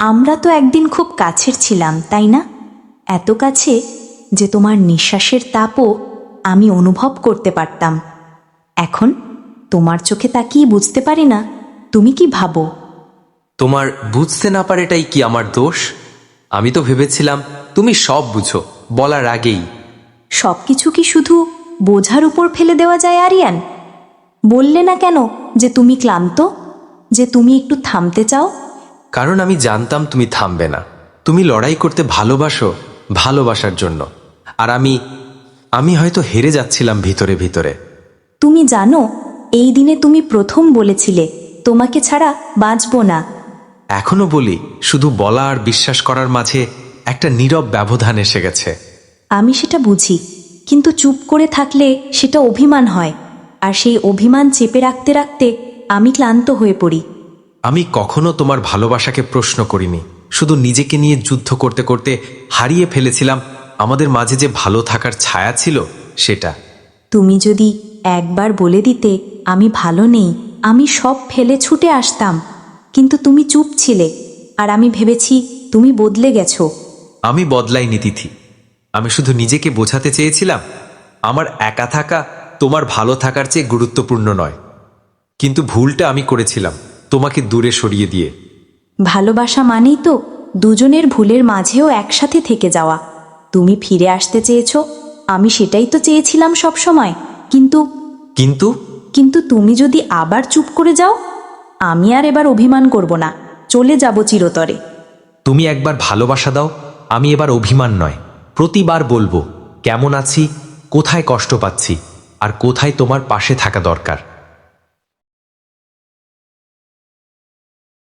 আমরা তো একদিন খুব কাছের ছিলাম তাই না? এত কাছে যে তোমার নিঃশ্বাসের তাপও আমি অনুভব করতে পারতাম। এখন তোমার চোখে তাকিয়ে বুঝতে পারি না তুমি কি ভাবো? তোমার বুঝতে না পারেটাই কি আমার দোষ? আমি তো ভেবেছিলাম তুমি সব বুঝো বলার আগেই। সব কিছু কি শুধু বোঝার উপর ফেলে দেওয়া যায় আরিয়ান? বললে না কেন যে তুমি ক্লান্ত? যে তুমি একটু থামতে চাও? কারণ আমি জানতাম তুমি থামবে না। তুমি লড়াই করতে ভালোবাসো ভালোবাসার জন্য। আর আমি আমি হয়তো হেরে যাচ্ছিলাম ভিতরে ভিতরে। তুমি জানো এই দিনে তুমি প্রথম বলেছিলে তোমাকে ছাড়া বাঁচবো না। এখনও বলি শুধু বলা আর বিশ্বাস করার মাঝে একটা নীরব ব্যবধান এসে গেছে। আমি সেটা বুঝি কিন্তু চুপ করে থাকলে সেটা অভিমান হয়। আর সেই অভিমান চেপে রাখতে রাখতে আমি ক্লান্ত হয়ে পড়ি। আমি কখনো তোমার ভালোবাসাকে প্রশ্ন করিনি। শুধু নিজেকে নিয়ে যুদ্ধ করতে করতে হারিয়ে ফেলেছিলাম। আমাদের মাঝে যে ভালো থাকার ছায়া ছিল সেটা। তুমি যদি একবার বলে দিতে আমি ভালো নেই আমি সব ফেলে ছুটে আসতাম। কিন্তু তুমি চুপ ছিলে আর আমি ভেবেছি তুমি বদলে গেছো। আমি বদলাইনি তিথি। আমি শুধু নিজেকে বোঝাতে চেয়েছিলাম আমার একা থাকা তোমার ভালো থাকার চেয়ে গুরুত্বপূর্ণ নয়। কিন্তু ভুলটা আমি করেছিলাম। তোমাকে দূরে সরিয়ে দিয়ে। ভালোবাসা মানেই তো দুজনের ভুলের মাঝেও একসাথে থেকে যাওয়া। তুমি ফিরে আসতে চেয়েছো আমি সেটাই তো চেয়েছিলাম সব সময় কিন্তু কিন্তু? কিন্তু তুমি যদি আবার চুপ করে যাও আমি আর এবার অভিমান করব না চলে যাব চিরতরে। তুমি একবার ভালোবাসা দাও আমি এবার অভিমান নয় প্রতিবার বলব কেমন আছি কোথায় কষ্ট পাচ্ছি আর কোথায় তোমার পাশে থাকা দরকার।